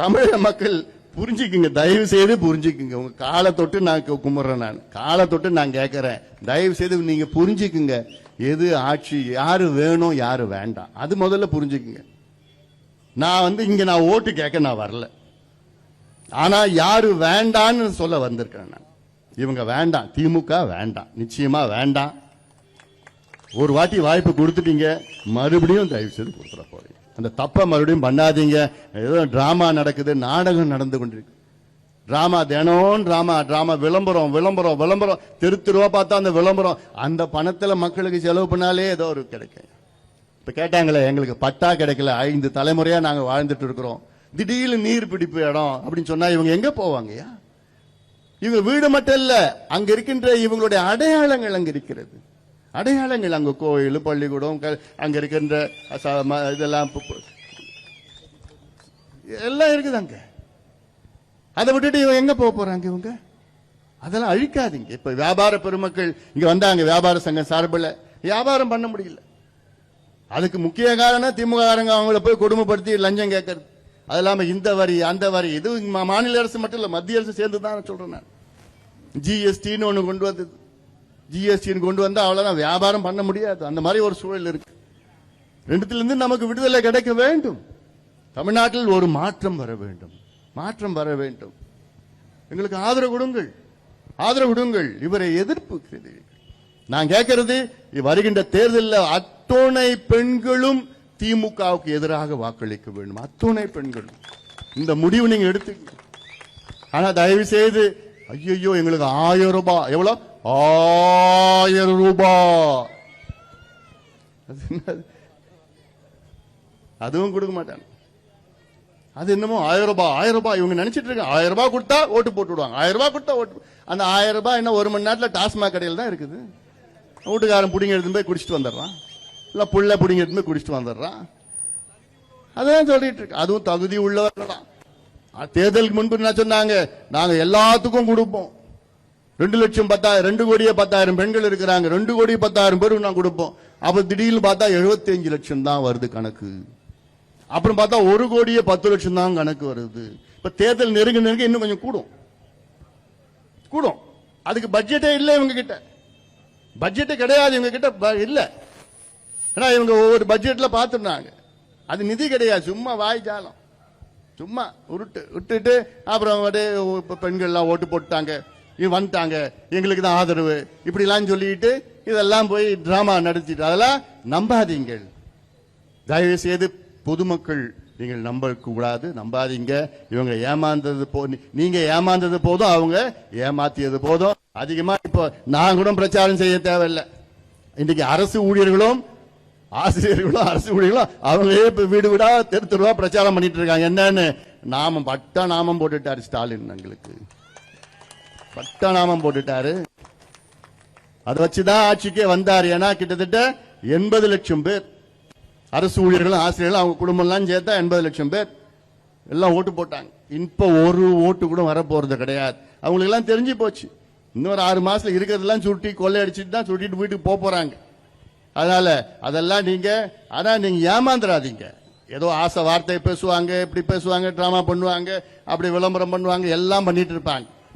தமிழக மக்கள் புரிஞ்சுக்குங்க தயவு செய்து புரிஞ்சுக்குங்க. உங்க காலை தொட்டு நான் கும்பிட்றேன் கும்பிடுறேன் நான். காலை தொட்டு நான் கேட்கறேன் தயவு செய்து நீங்க புரிஞ்சுக்குங்க. எது ஆட்சி யாரு வேணும் யாரு வேண்டாம். அது முதல்ல புரிஞ்சுக்குங்க. நான் வந்து இங்க நான் ஓட்டு கேட்க நான் வரல. ஆனா யாரு வேண்டான்னு சொல்ல வந்திருக்கேன் நான். இவங்க வேண்டாம். திமுக வேண்டாம். நிச்சயமா வேண்டாம். ஒரு வாட்டி வாய்ப்பு கொடுத்துட்டீங்க. மறுபடியும் தயவு செய்து கொடுத்துட போறீங்க. அந்த தப்பை மறுபடியும் பண்ணாதீங்க. ஏதோ டிராமா நடக்குது நாடகம் நடந்து கொண்டிருக்கு. டிராமா தினம் டிராமா டிராமா விளம்பரம் விளம்பரம் விளம்பரம். தெரு தெருவா பார்த்தா அந்த விளம்பரம். அந்த பணத்தில் மக்களுக்கு செலவு பண்ணாலே ஏதோ ஒரு கிடைக்கும். இப்போ கேட்டாங்களே எங்களுக்கு பட்டா கிடைக்கல. ஐந்து தலைமுறையாக நாங்கள் வாழ்ந்துட்டு இருக்கிறோம். திடீர்னு நீர் பிடிப்பு இடம் அப்படின்னு சொன்னால் இவங்க எங்கே போவாங்கய்யா? இவங்க வீடு மட்டும் இல்லை அங்கே இருக்கின்ற இவங்களுடைய அடையாளங்கள் அங்கே இருக்கிறது. அடையாளங்கள் அங்கே கோயில் பள்ளிக்கூடம் அங்கே இருக்கின்ற ச- ம- இதெல்லாம் எல்லாம் இருக்குது அங்க அதை விட்டுட்டு இவங்க எங்க போக போறாங்க இவங்க? அதெல்லாம் அழிக்காதீங்க. இப்ப வியாபார பெருமக்கள் இங்க வந்தாங்க வியாபார சங்கம் சார்பில். வியாபாரம் பண்ண முடியல. அதுக்கு முக்கிய காரணம் திமுக காரங்க அவங்கள போய் கொடுமைப்படுத்தி லஞ்சம் கேட்கறது. அது இல்லாம இந்த வரி அந்த வரி இது மா- மாநில அரசு மட்டும் இல்ல மத்திய அரசு சேர்ந்து தான் சொல்றேன் நான். ஜிஎஸ்டின்னு ஒண்ணு கொண்டு வந்தது. ஜிஎஸ்டின்னு கொண்டு வந்தா அவ்வளவுதான். வியாபாரம் பண்ண முடியாது. அந்த மாதிரி ஒரு சூழல் இருக்கு. ரெண்டுத்துல இருந்து நமக்கு விடுதலை கிடைக்க வேண்டும். தமிழ்நாட்டில் ஒரு மாற்றம் வர வேண்டும். மாற்றம் வர வேண்டும். எங்களுக்கு ஆதரவு கொடுங்கள். ஆதரவு கொடுங்கள். இவரை எதிர்ப்பு நான் கேட்கறது வருகின்ற தேர்தலில் அத்துணை பெண்களும் திமுகவுக்கு எதிராக வாக்களிக்க வேண்டும். அத்துணை பெண்களும். இந்த முடிவு நீங்க எடுத்து ஆனா தயவு செய்து ஐயோ எங்களுக்கு ஆயிரம் ரூபாய். எவ்வளவு ஆயிரம் ரூபாய். அதுவும் கொடுக்க மாட்டாங்க. அது என்னமோ ஆயிரம் ரூபாய் ஆயிரம் ரூபாய் இவங்க நினைச்சிட்டு இருக்காங்க ஆயிரம் ரூபாய் கொடுத்தா ஓட்டு போட்டு விடுவாங்க ஆயிரம் ரூபாய் கொடுத்தா ஓட்டு அந்த ஆயிரம் ரூபாய் என்ன ஒரு மணி நேரத்தில் டாஸ்மாக் கடையில் தான் இருக்குது. வீட்டுக்காரன் பிடிங்க எடுத்து போய் குடிச்சிட்டு வந்துடுறான். இல்லை புள்ள பிடிங்க எடுத்து போய் குடிச்சிட்டு வந்துடுறான். அதான் சொல்லிட்டு இருக்கு. அதுவும் தகுதி உள்ளவர்கள் தான். தேர்தலுக்கு முன்பு என்ன சொன்னாங்க? நாங்க எல்லாத்துக்கும் கொடுப்போம். ரெண்டு லட்சம் பத்தாயிரம் ரெண்டு கோடியே பத்தாயிரம் பெண்கள் இருக்கிறாங்க. ரெண்டு கோடி பத்தாயிரம் பேருக்கு நான் கொடுப்போம். அப்ப திடீர்னு பார்த்தா 75 லட்சம் தான் வருது கணக்கு. அப்புறம் பார்த்தா ஒரு கோடியே பத்து லட்சம் தான் கணக்கு வருது. இப்ப தேர்தல் நெருங்க நெருங்க இன்னும் கொஞ்சம் கூடும். கூடும். அதுக்கு பட்ஜெட்டே இல்லை இவங்க கிட்ட. பட்ஜெட்டே கிடையாது இவங்க கிட்ட இல்ல. ஏன்னா இவங்க ஒவ்வொரு பட்ஜெட்ல பாத்துருந்தாங்க அது நிதி கிடையாது. சும்மா வாய் ஜாலம். சும்மா உருட்டு விட்டுட்டு அப்புறம் அப்படியே இப்ப பெண்கள்லாம் ஓட்டு போட்டாங்க. வந்துட்டாங்க. எங்களுக்கு தான் ஆதரவு. இப்படிலாம் சொல்லிட்டு இதெல்லாம் போய் டிராமா நடத்திட்டு அதெல்லாம் நம்பாதீங்கள். தயவு செய்து பொதுமக்கள் நீங்கள் நம்ப கூடாது நம்பாதீங்க. இவங்க ஏமாந்தது போ நீங்க ஏமாந்தது போதும் அவங்க ஏமாத்தியது போதும். அதிகமா இப்போ நான் கூட பிரச்சாரம் செய்ய தேவையில்லை. இன்னைக்கு அரசு ஊழியர்களும் ஆசிரியர்களும் அரசு ஊழியர்களும் அவங்களே இப்ப வீடு வீடா தெரு தெருவா பிரச்சாரம் பண்ணிட்டு இருக்காங்க. என்னன்னு? நாமம் பட்ட நாமம் போட்டுட்டாரு ஸ்டாலின் எங்களுக்கு. பட்ட நாமம் போட்டுட்டாரு. அதை வச்சுதான் ஆட்சிக்கே வந்தார். ஏன்னா கிட்டத்தட்ட எண்பது லட்சம் பேர். அரசு ஊழியர்களும் ஆசிரியர்களும் அவங்க குடும்பம்லாம் சேர்த்தா எண்பது லட்சம் பேர். எல்லாம் ஓட்டு போட்டாங்க. இப்போ ஒரு ஓட்டு கூட வரப்போறது கிடையாது. அவங்களுக்கெல்லாம் தெரிஞ்சு போச்சு. இன்னொரு ஆறு மாசத்துல இருக்கிறதெல்லாம் சுருட்டி கொள்ளையடிச்சிட்டு தான் சுருட்டிட்டு வீட்டுக்கு போக போறாங்க. அதனால அதெல்லாம் நீங்க ஆனா நீங்க ஏமாந்துடாதீங்க ஏதோ ஆசை வார்த்தை பேசுவாங்க இப்படி பேசுவாங்க டிராமா பண்ணுவாங்க அப்படி விளம்பரம் பண்ணுவாங்க எல்லாம் பண்ணிட்டு இருப்பாங்க.